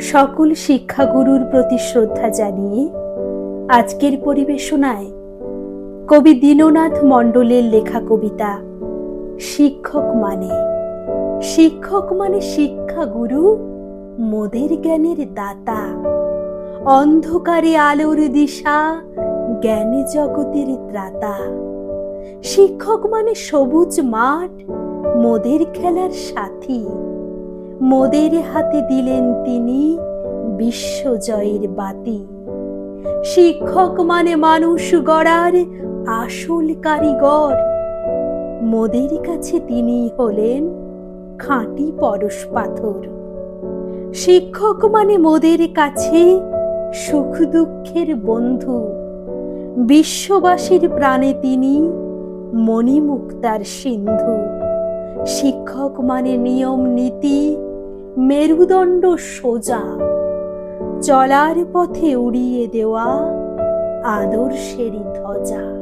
সকল শিক্ষাগুরুর প্রতি শ্রদ্ধা জানিয়ে আজকের পরিবেশনায় কবি দীননাথ মণ্ডলের লেখা কবিতা, শিক্ষক মানে। শিক্ষক মানে শিক্ষাগুরু, মোদের জ্ঞানের দাতা। অন্ধকারে আলোর দিশা, জ্ঞানে জগতের ত্রাতা। শিক্ষক মানে সবুজ মাঠ, মোদের খেলার সাথী। মোদের হাতে দিলেন তিনি বিশ্বজয়ের বাতি। শিক্ষক মানে মানুষ গড়ার আসল কারিগর। মোদের কাছে তিনি হলেন খাঁটি পরশ পাথর। শিক্ষক মানে মোদের কাছে সুখ দুঃখের বন্ধু। বিশ্ববাসীর প্রাণে তিনি মণিমুক্তার সিন্ধু। শিক্ষক মানে নিয়ম নীতি মেরুদণ্ড সোজা। চলার পথে উড়িয়ে দেওয়া আদর্শেরই ধ্বজা।